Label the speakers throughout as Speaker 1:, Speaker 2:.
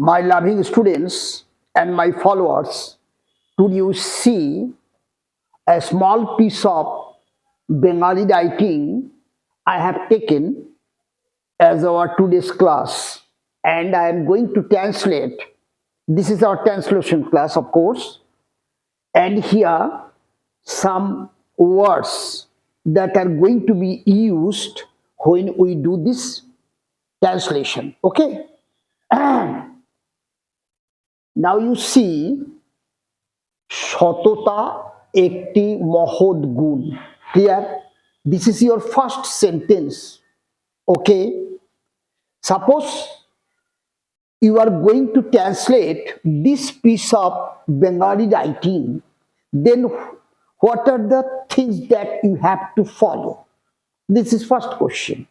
Speaker 1: my loving students and my followers, could you see a small piece of Bengali writing I have taken as our today's class and I am going to translate. This is our translation class, of course, and here some words that are going to be used when we do this translation. Okay? now you see সততা একটি মহৎ গুণ clear this is your first sentence okay suppose you are going to translate this piece of Bengali writing, then what are the things that you have to follow? This is first question.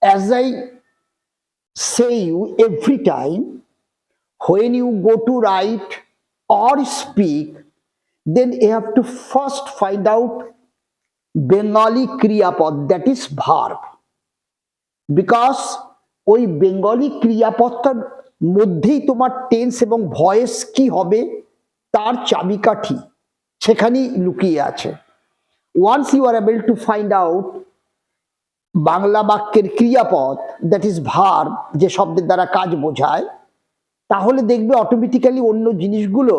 Speaker 1: As I say you every time, when you go to write or speak, then you have to first find out Bengali Kriyapad, that is verb. Because ওই Bengali ক্রিয়াপদটার মধ্যেই তোমার tense এবং voice কি হবে তার চাবিকাঠি সেখানেই লুকিয়ে আছে once you are able to find out Bangla বাক্যের ক্রিয়াপদ দ্যাট ইজ ভার যে শব্দের দ্বারা কাজ বোঝায় তাহলে দেখবে অটোমেটিক্যালি অন্য জিনিসগুলো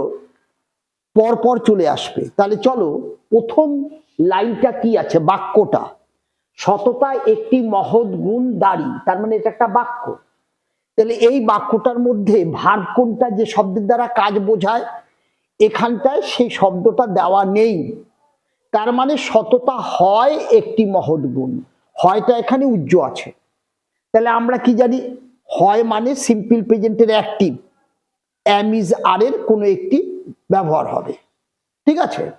Speaker 1: পর পর চলে আসবে। তাহলে চলো, প্রথম লাইনটা কি আছে? বাক্যটা। সততা একটি মহৎ গুণ দাড়ি, তার মানে এটা একটা বাক্য। তাহলে এই বাক্যটার মধ্যে ভার কোনটা যে শব্দের দ্বারা কাজ বোঝায়, এখানটায় সেই শব্দটা দেওয়া নেই। তার মানে সততা হয় একটি মহৎ গুণ। হয়টা এখানে উজ্জ্ব আছে। তাহলে আমরা কি জানি? হয় মানে সিম্পল প্রেজেন্টের অ্যাক্টিভ অ্যামিজ আর এর কোনো একটি ব্যবহার হবে। ঠিক আছে?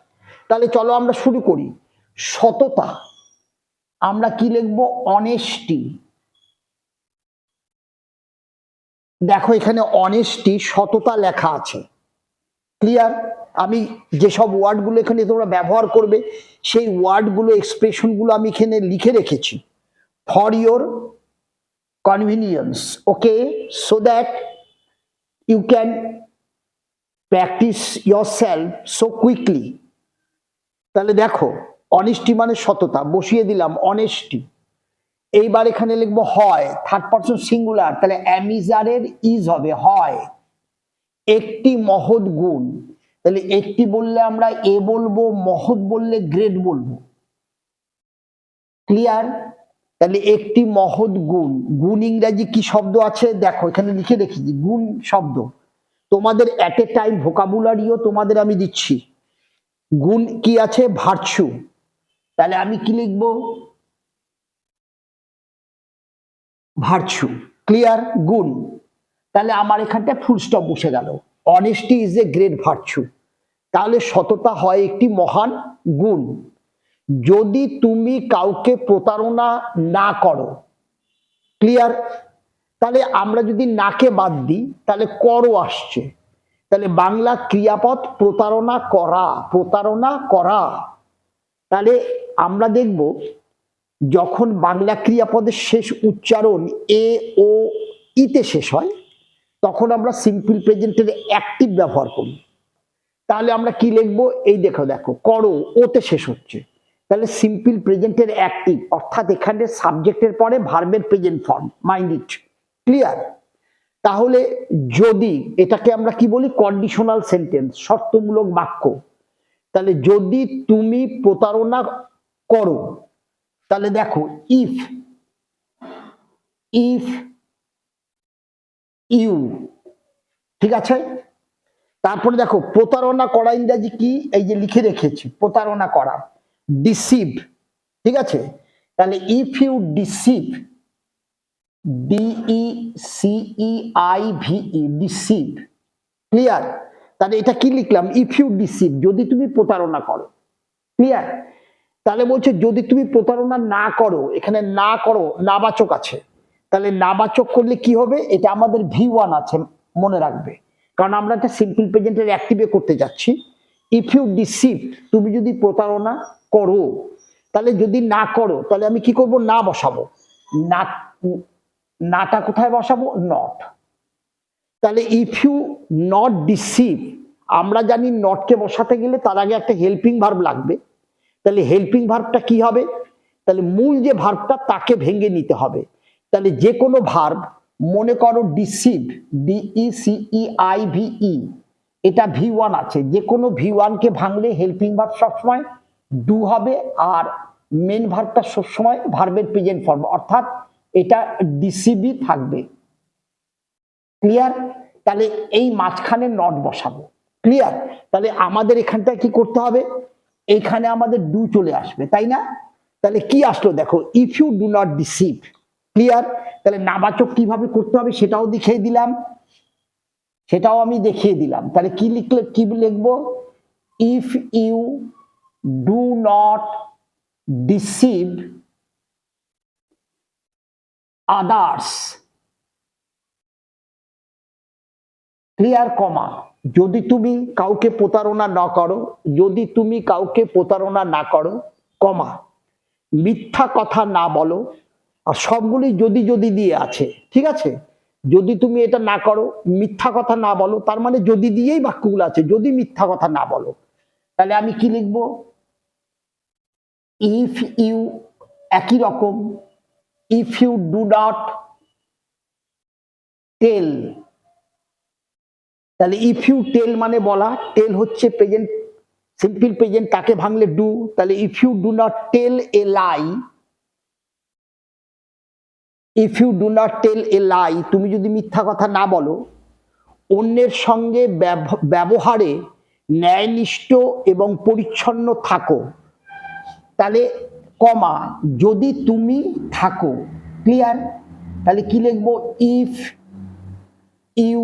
Speaker 1: তাহলে চলো আমরা শুরু করি। সততা। আমরা কি লিখব? অনেস্টি দেখো এখানে অনেস্টি সততা লেখা আছে। ক্লিয়ার আমি যেসব ওয়ার্ডগুলো এখানে তোমরা ব্যবহার করবে, সেই ওয়ার্ডগুলো এক্সপ্রেশনগুলো আমি এখানে লিখে রেখেছি। For your okay so that you can practise yourself so quickly তাহলে দেখো অনেস্টি মানে সততা, বসিয়ে দিলাম অনেস্টি এইবার এখানে লিখব হয় থার্ড পার্সন সিঙ্গুলার তাহলে অ্যামিজারের ইজ হবে হয়। একটি মহৎ গুণ, তাহলে একটি বললে আমরা এ বলব, মহৎ বললে গ্রেড বলব। ক্লিয়ার তাহলে একটি মহৎ গুণ গুণ ইংরাজি কি শব্দ আছে? দেখো, এখানে লিখে রেখেছি, গুণ শব্দ। তোমাদের অ্যাট এ টাইম ভোকাবুলারিও তোমাদের আমি দিচ্ছি। গুণ কি আছে? ভার্চু তাহলে আমি কি লিখব? ভার্চু ক্লিয়ার গুণ। তাহলে আমার এখানটা ফুল স্টপ বসে গেল। Honesty is a great virtue তাহলে সততা হয় একটি মহান গুণ। যদি তুমি কাউকে প্রতারণা না করো ক্লিয়ার তাহলে আমরা যদি নাকে বাদ দিই, তাহলে করো আসছে। তাহলে বাংলা ক্রিয়াপদ প্রতারণা করা প্রতারণা করা। তাহলে আমরা দেখব, যখন বাংলা ক্রিয়াপদের শেষ উচ্চারণ এ, ও, ইতে শেষ হয়, তখন আমরা সিম্পল প্রেজেন্টের অ্যাক্টিভ ব্যবহার করি। তাহলে আমরা কি লিখব? এই দেখো দেখো, করো, ওতে শেষ হচ্ছে। তাহলে সিম্পল প্রেজেন্টের অ্যাক্টিভ অর্থাৎ এখানে সাবজেক্টের পরে ভার্বের present form mind it clear তাহলে যদি, এটাকে আমরা কি বলি? কন্ডিশনাল সেন্টেন্স শর্তমূলক বাক্য। তাহলে যদি তুমি প্রতারণা করো, তাহলে দেখো ইফ ইফ ইউ ঠিক আছে? তারপরে দেখো, প্রতারণা করা ইংরাজি কি? এই যে লিখে রেখেছি, প্রতারণা করা। ডিসিভ ঠিক আছে? তাহলে if you deceive D E C E I V E deceive clear তাহলে এটা কি লিখলাম? ইফ ইউ ডিসিভ যদি তুমি প্রতারণা করো ক্লিয়ার তাহলে বলছে যদি তুমি প্রতারণা না করো, এখানে না করো, নাবাচক আছে। তাহলে নাবাচক করলে কি হবে? এটা আমাদের ভি ওয়ান আছে, মনে রাখবে। কারণ আমরা একটা সিম্পল প্রেজেন্টের অ্যাক্টিভে করতে যাচ্ছি। ইফ ইউ ডিসিভ তুমি যদি প্রতারণা করো। তাহলে যদি না করো, তাহলে আমি কি করব? না বসাবো। না, নাটা কোথায় বসাবো? নট তাহলে ইফ ইউ নট ডিসিভ আমরা জানি নটকে বসাতে গেলে তার আগে একটা হেল্পিং ভার্ব লাগবে। তাহলে হেল্পিং ভার্বটা কি হবে? তাহলে মূল যে ভার্বটা তাকে ভেঙে নিতে হবে। তাহলে যে কোনো ভার্ব মনে করো deceive D E C E I V E এটা ভি ওয়ান আছে। যে কোনো ভি ওয়ানকে ভাঙলে হেল্পিং ভার্ব সবসময় ডু হবে আর মেন ভার্বটা সবসময় ভার্বের প্রেজেন্ট ফর্ম অর্থাৎ এটা ডিসিবি থাকবে। ক্লিয়ার তাহলে এই মাঝখানে নট বসাবো। ক্লিয়ার তাহলে আমাদের এখানটায় কি করতে হবে? এইখানে আমাদের ডু চলে আসবে, তাই না? তাহলে কি আসলো দেখো if you do not deceive clear তাহলে নাবাচক কীভাবে করতে হবে সেটাও দেখিয়ে দিলাম। সেটাও আমি দেখিয়ে দিলাম। তাহলে কি লিখলে, কি লিখব? If you do not deceive others clear comma যদি তুমি কাউকে প্রতারণা না করো, যদি তুমি কাউকে প্রতারণা না করো কমা মিথ্যা কথা না বলো, আর সবগুলি যদি যদি দিয়ে আছে, ঠিক আছে? যদি তুমি এটা না করো, মিথ্যা কথা না বলো, তার মানে যদি দিয়েই বাক্যগুলো আছে, যদি মিথ্যা কথা না বলো। তাহলে আমি কি লিখব? ইফ ইউ একই রকম if you do not tell তাহলে ইফ ইউ টেল মানে বলা টেল হচ্ছে প্রেজেন্ট সিম্পল প্রেজেন্ট তাকে ভাঙলে ডু তাহলে if you do not tell a lie if you do not tell a lie তুমি যদি মিথ্যা কথা না বলো, অন্যের সঙ্গে ব্যব- ব্যবহারে ন্যায়নিষ্ঠ এবং পরিচ্ছন্ন থাকো। তাহলে কমা যদি তুমি থাকো ক্লিয়ার তাহলে কি লিখব? ইফ ইউ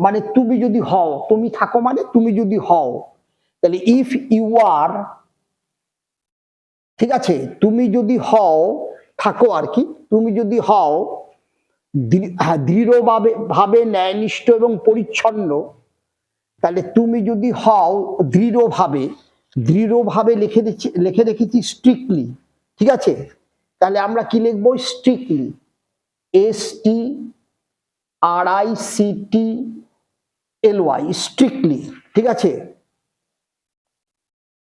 Speaker 1: মানে তুমি যদি হও তুমি থাকো মানে তুমি যদি হও। তাহলে ইফ ইউ আর ঠিক আছে? তুমি যদি হও থাকো আর কি তুমি যদি হও হ্যাঁ, দৃঢ়ভাবে ভাবে ন্যায়নিষ্ঠ এবং পরিচ্ছন্ন তাহলে তুমি যদি হও দৃঢ়ভাবে দৃঢ়ভাবে লিখে দিচ্ছি, লিখে রেখেছি স্ট্রিক্টলি ঠিক আছে? তাহলে আমরা কি লিখব? Strictly S T R I C T L Y strictly ঠিক আছে?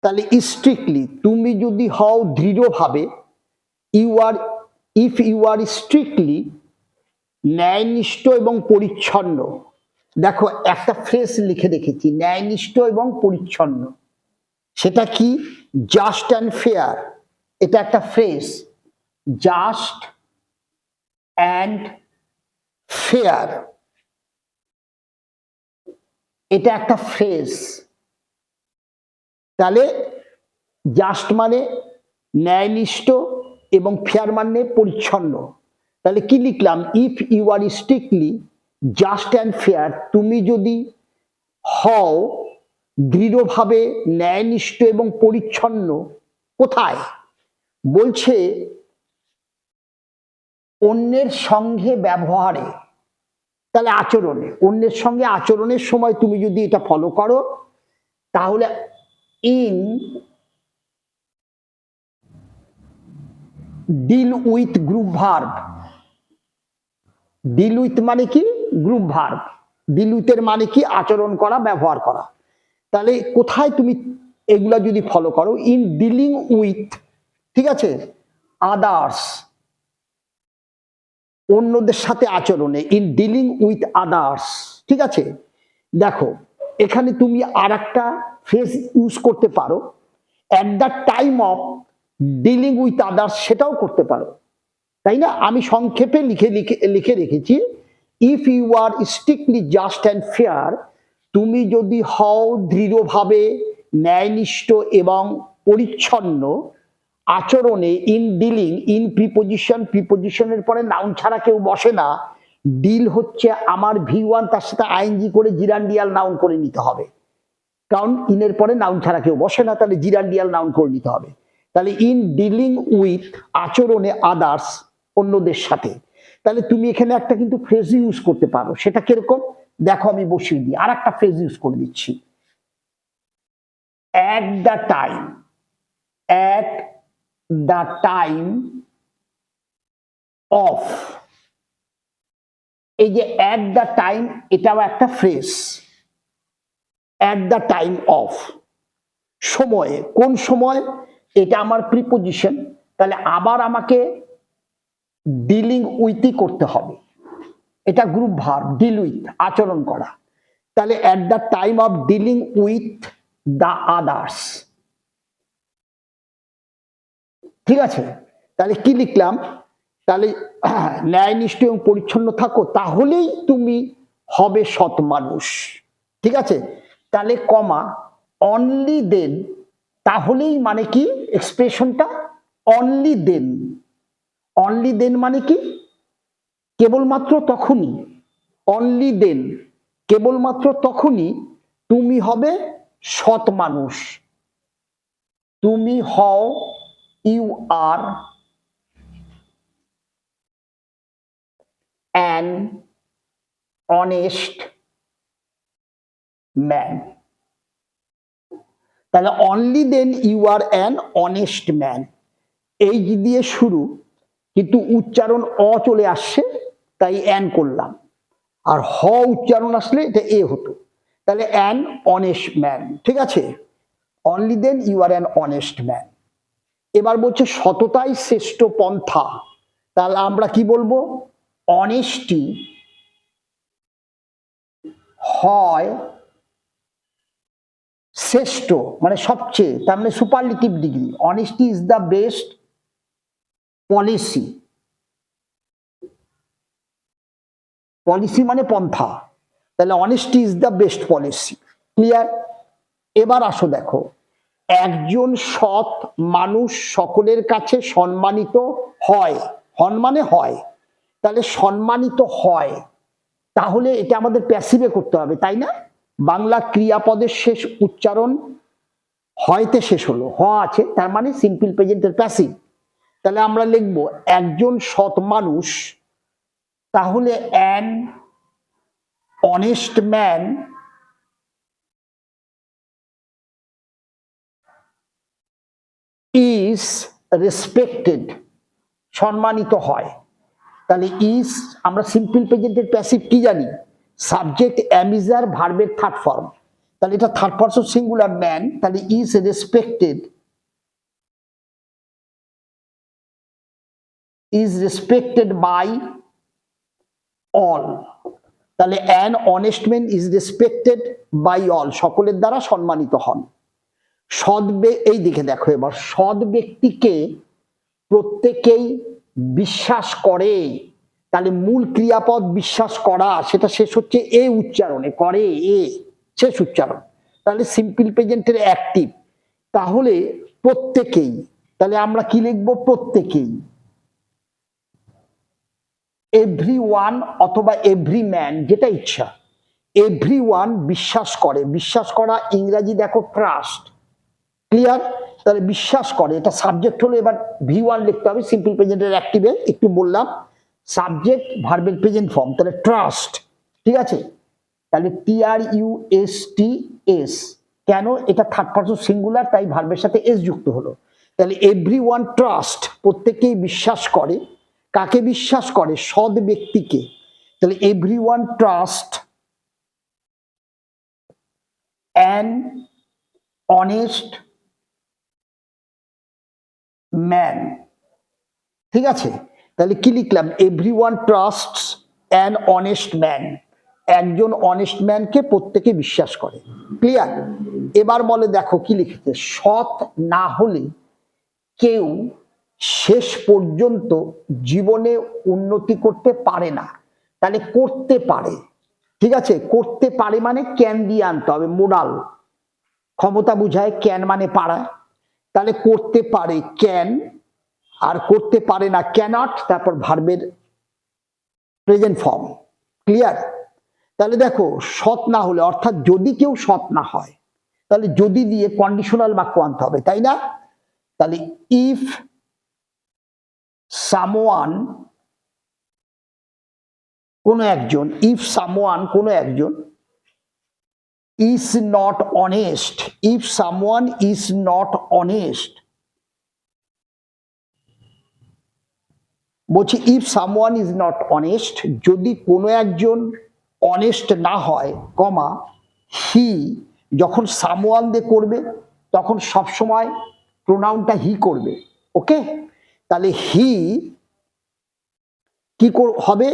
Speaker 1: তাহলে স্ট্রিক্টলি তুমি যদি হও দৃঢ়ভাবে you are if you are strictly ন্যায়নিষ্ঠ এবং পরিচ্ছন্ন। দেখো, একটা ফ্রেজ লিখে রেখেছি, ন্যায়নিষ্ঠ এবং পরিচ্ছন্ন। সেটা কি? জাস্ট অ্যান্ড ফেয়ার এটা একটা ফ্রেজ জাস্ট অ্যান্ড ফেয়ার এটা একটা ফ্রেজ তাহলে জাস্ট মানে ন্যায়নিষ্ঠ এবং ফেয়ার মানে পরিচ্ছন্ন। তাহলে কি লিখলাম? If you are strictly just and fair তুমি যদি হও দৃঢ়ভাবে, ন্যায়নিষ্ঠ এবং পরিচ্ছন্ন। কোথায়? বলছে, অন্যের সঙ্গে ব্যবহারে। তাহলে আচরণে, অন্যের সঙ্গে আচরণের সময় তুমি যদি এটা ফলো করো, তাহলে in deal with group verb deal with মানে কি? গ্রুপ ভার্ব ডিল উইথের মানে কি? আচরণ করা, ব্যবহার করা। তাহলে কোথায় তুমি এগুলা যদি ফলো করো? ইন ডিলিং উইথ ঠিক আছে? আদার্স অন্যদের সাথে আচরণে ইন ডিলিং উইথ আদার্স ঠিক আছে? দেখো, এখানে তুমি আর একটা ফ্রেজ ইউজ করতে পারো। At the time of dealing with others সেটাও করতে পারো। তাই না? আমি সংক্ষেপে লিখে লিখে লিখে রেখেছি if you are strictly just and fair তুমি যদি হও দৃঢ়ভাবে, ন্যায়নিষ্ঠ এবং পরিচ্ছন্ন, আচরণে ইন ডিলিং ইন প্রিপোজিশন প্রিপোজিশনের পরে নাউন ছাড়া কেউ বসে না ডিল হচ্ছে আমার ভি ওয়ান তার সাথে আইনজি করে জিরান্ডিয়াল নাউন করে নিতে হবে। কারণ ইনের পরে নাউন ছাড়া কেউ বসে না, তাহলে জিরান্ডিয়াল নাউন করে নিতে হবে। তাহলে ইন ডিলিং উইথ আচরণে আদার্স অন্যদের সাথে। তাহলে তুমি এখানে একটা কিন্তু ফ্রেজ ইউজ করতে পারো। সেটা কীরকম? দেখো আমি বসিয়ে দিই আর একটা ফ্রেজ ইউজ করে দিচ্ছি। At the time at the time of এই যে অ্যাট দ্য টাইম এটাও একটা phrase at the time of সময়ে, কোন সময়? এটা আমার প্রিপোজিশন তাহলে আবার আমাকে ডিলিং উইথই করতে হবে। এটা গ্রুপ ভার ডিল উইথ আচরণ করা। তাহলে at the time of dealing with the others ঠিক আছে? তাহলে কি লিখলাম? তাহলে ন্যায়নিষ্ঠ এবং পরিচ্ছন্ন থাকো, তাহলেই তুমি হবে সৎ মানুষ। ঠিক আছে? তাহলে কমা অনলি দেন তাহলেই মানে কি? এক্সপ্রেশনটা অনলি দেন অনলি দেন মানে কি? কেবলমাত্র তখনই অনলি দেন কেবলমাত্র তখনই তুমি হবে সৎ মানুষ। তুমি হও you are an honest man তাহলে only then you are an honest man এই দিয়ে শুরু কিন্তু উচ্চারণ অ চলে আসছে, তাই অ্যান করলাম। আর হ উচ্চারণ আসলে এটা এ হতো। তাহলে অ্যান অনেস্ট ম্যান, ঠিক আছে? Only then you are an honest man. এবার বলছে সততাই শ্রেষ্ঠ পন্থা। তাহলে আমরা কি বলব? অনেস্টি হয় শ্রেষ্ঠ মানে সবচেয়ে, তার মানে superlative degree honesty is the best policy. Policy মানে পন্থা। তাহলে honesty is the best policy clear এবার আসো দেখো। একজন সৎ মানুষ সকলের কাছে সম্মানিত হয়। হন মানে হয়। তাহলে সম্মানিত হয়। তাহলে এটা আমাদের প্যাসিভে করতে হবে, তাই না? বাংলা ক্রিয়াপদের শেষ উচ্চারণ হয়তে শেষ হলো। হ আছে, তার মানে সিম্পল প্রেজেন্টের প্যাসিভ তাহলে আমরা লিখব, একজন সৎ মানুষ, তাহলে an honest man is respected সম্মানিত হয়। তাহলে ইজ আমরা সিম্পল প্রেজেন্টের প্যাসিভ কি জানি? সাবজেক্ট অ্যামিজার ভার্বের থার্ড ফর্ম তাহলে এটা থার্ড পার্সন সিঙ্গুলার ম্যান তাহলে is respected is respected by all তাহলে an honest man is respected by all সকলের দ্বারা সম্মানিত হন। সৎ এই দিকে দেখো এবার, সৎ ব্যক্তিকে প্রত্যেকেই বিশ্বাস করে। তাহলে মূল ক্রিয়াপদ বিশ্বাস করা, সেটা শেষ হচ্ছে এ উচ্চারণে, করে এ, শেষ উচ্চারণ। তাহলে সিম্পল প্রেজেন্টের অ্যাক্টিভ তাহলে প্রত্যেকেই, তাহলে আমরা কি লিখব? প্রত্যেকেই। এভরি ওয়ান অথবা এভরি ম্যান যেটা ইচ্ছা। এভরি ওয়ান বিশ্বাস করে। বিশ্বাস করা, ইংরাজি দেখো ট্রাস্ট ক্লিয়ার তাহলে বিশ্বাস করে। এটা সাবজেক্ট হলো, এবার ভি ওয়ান লিখতে হবে সিম্পল প্রেজেন্টের অ্যাক্টিভে একটু বললাম। সাবজেক্ট ভার্বের প্রেজেন্ট ফর্ম তাহলে ট্রাস্ট ঠিক আছে? তাহলে T U S T S কেন? এটা থার্ড পার্সন সিঙ্গুলার তাই ভার্বের সাথে এস যুক্ত হলো। তাহলে এভরি ওয়ান ট্রাস্ট প্রত্যেকেই বিশ্বাস করে। কাকে বিশ্বাস করে? সৎ ব্যক্তিকে। তাহলে every one trust an honest man ঠিক আছে? তাহলে কি লিখলাম? Every one trust an honest man একজন অনেস্ট ম্যানকে প্রত্যেকে বিশ্বাস করে। ক্লিয়ার এবার বলে দেখো কি লিখেছে? সৎ না হলে কেউ শেষ পর্যন্ত জীবনে উন্নতি করতে পারে না। তাহলে করতে পারে। ঠিক আছে? করতে পারে মানে ক্যান দিয়ে আনতে হবে, মোরাল। ক্ষমতা বুঝায় ক্যান মানে পারা। তাহলে করতে পারে ক্যান আর করতে পারে না ক্যানট তারপর ভার্বের প্রেজেন্ট ফর্ম। ক্লিয়ার? তাহলে দেখো, সৎ না হলে, অর্থাৎ যদি কেউ সৎ না হয়, তাহলে যদি দিয়ে কন্ডিশনাল বাক্য আনতে হবে, তাই না? তাহলে ইফ সামওয়ান, কোনো একজন, ইফ সামওয়ান কোনো একজন is not honest, if someone is not honest. বলছি, if someone is not honest, যদি কোনো একজন অনেস্ট না হয়, কমা, হি যখন সামওয়ান দিয়ে করবে, তখন সবসময় প্রোনাউনটা হি করবে, ওকে? তাহলে হি কি হবে?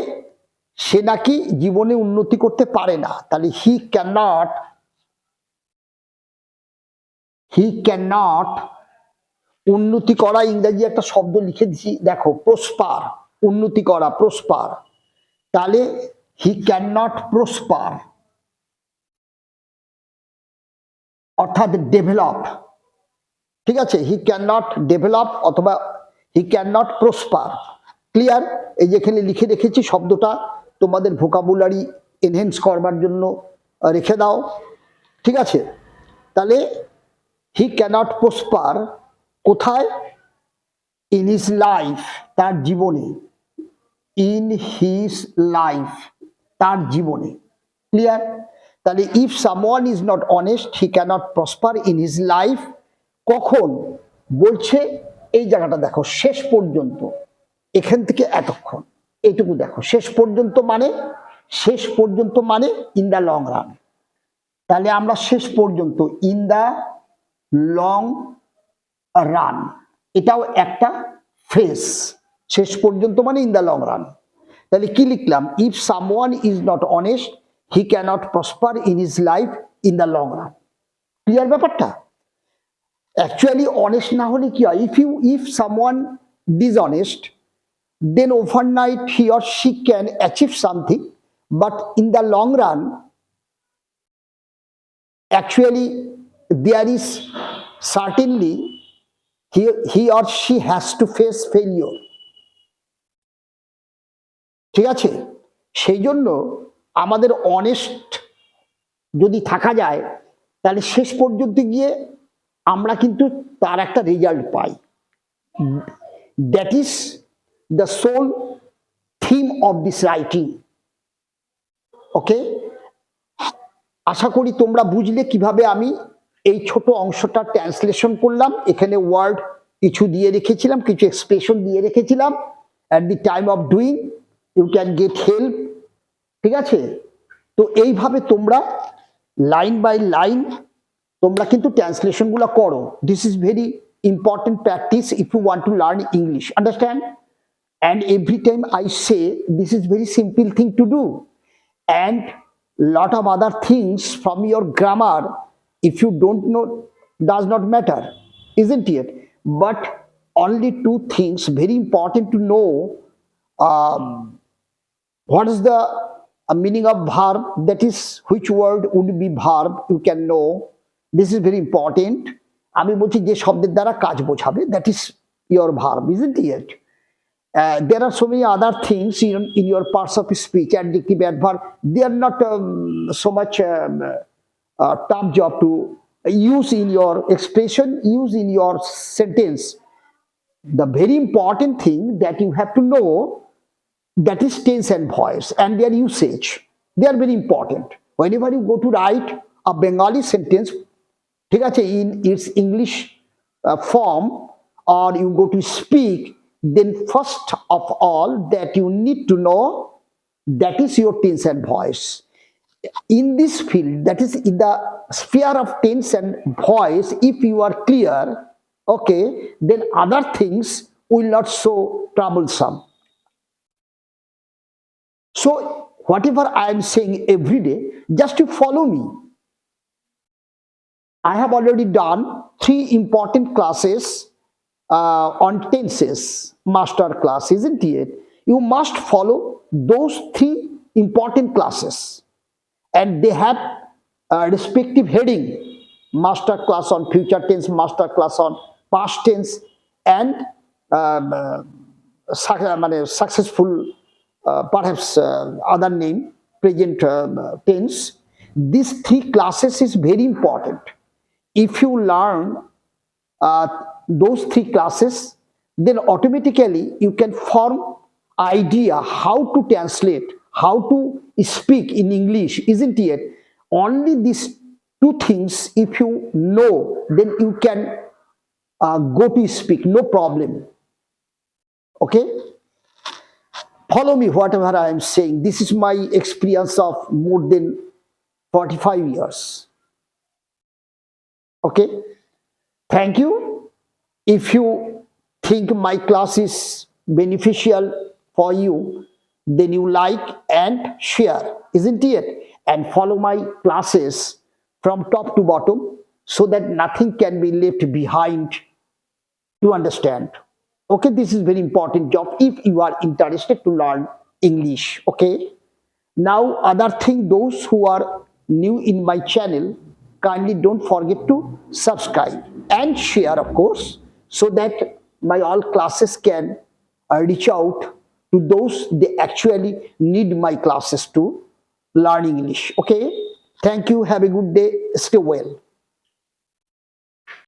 Speaker 1: সে নাকি জীবনে উন্নতি করতে পারে না। তাহলে he can not he can not উন্নতি করা, ইংরেজি একটা শব্দ লিখে দিছি। দেখো, প্রস্পার, উন্নতি করা, প্রস্পার। তাহলে হি ক্যান নট প্রস্পার অর্থাৎ ডেভেলপ ঠিক আছে? হি ক্যান নট ডেভেলপ অথবা he can not prosper clear এই যেখানে লিখে রেখেছি, শব্দটা তোমাদের ভোকাবুলারি এনহেন্স করবার জন্য রেখে দাও। ঠিক আছে? তাহলে হি ক্যানট প্রসপার কোথায়? ইন হিজ লাইফ তার জীবনে। ইন হিজ লাইফ তার জীবনে। ক্লিয়ার তাহলে if someone is not honest he cannot prosper in his life কখন? বলছে এই জায়গাটা দেখো, শেষ পর্যন্ত। এখান থেকে এতক্ষণ। এইটুকু দেখো, শেষ পর্যন্ত মানে? শেষ পর্যন্ত মানে ইন দ্য লং রান তাহলে আমরা শেষ পর্যন্ত ইন দ্য লং রান এটাও একটা ফেস শেষ পর্যন্ত মানে ইন দ্য লং রান তাহলে কি লিখলাম? If someone is not honest he cannot prosper in is life in the long run clear ব্যাপারটা? অ্যাকচুয়ালি অনেস্ট না হলে কি হয়? If you if someone dishonest then overnight he or she can achieve something but in the long run actually there is certainly he or she has to face failure ঠিক আছে? সেই জন্য আমাদের honest যদি থাকা যায়, তাহলে শেষ পর্যন্ত গিয়ে আমরা কিন্তু তার একটা result pi. That is the sole theme of this writing okay আশা করি তোমরা বুঝলে কীভাবে আমি এই ছোট অংশটা ট্রান্সলেশন করলাম। এখানে ওয়ার্ড কিছু দিয়ে রেখেছিলাম, কিছু এক্সপ্রেশন দিয়ে রেখেছিলাম। At the time of doing you can get help ঠিক আছে? তো এইভাবে তোমরা লাইন বাই লাইন তোমরা কিন্তু ট্রান্সলেশনগুলো করো this is very important practice if you want to learn English understand and every time i say this is very simple thing to do and lot of other things from your grammar if you don't know does not matter isn't it but only two things very important to know um, what is the uh, meaning of verb that is which word would be verb you can know this is very important আমি বলছি যে শব্দের দ্বারা কাজ বোঝাবে that is your verb isn't it uh, there are so many other things in, in your parts of speech, adjective, adverb. They are not um, so much um, uh, tough job to use in your expression, use in your sentence. The very important thing that you have to know that is tense and voice and their usage. They are very important. Whenever you go to write a Bengali sentence, ঠিক আছে in its English uh, form or you go to speak, then first of all that you need to know that is your tense and voice. In this field, that is in the sphere of tense and voice, if you are clear, okay, then other things will not so troublesome. So whatever I am saying every day, just to follow me. I have already done three important classes uh, on tenses, master class, isn't it? You must follow those three important classes, and they have a respective heading: master class on future tense, master class on past tense, and um, uh, suc- মানে successful, uh, perhaps uh, other name, present uh, tense. These three classes is very important if you learn uh, those three classes then automatically you can form idea how to translate how to speak in english isn't it? Only these two things if you know then you can uh, go to speak no problem. Okay? Follow me whatever i am saying. This is my experience of more than 45 years okay? Thank you. If you think my class is beneficial for you then you like and share isn't it? And follow my classes from top to bottom so that nothing can be left behind to understand. Okay? This is very important job if you are interested to learn english. Okay? Now other thing those who are new in my channel kindly don't forget to subscribe and share of course so that my all classes can uh, reach out to those they actually need my classes to learn english. Okay? Thank you. Have a good day. Stay well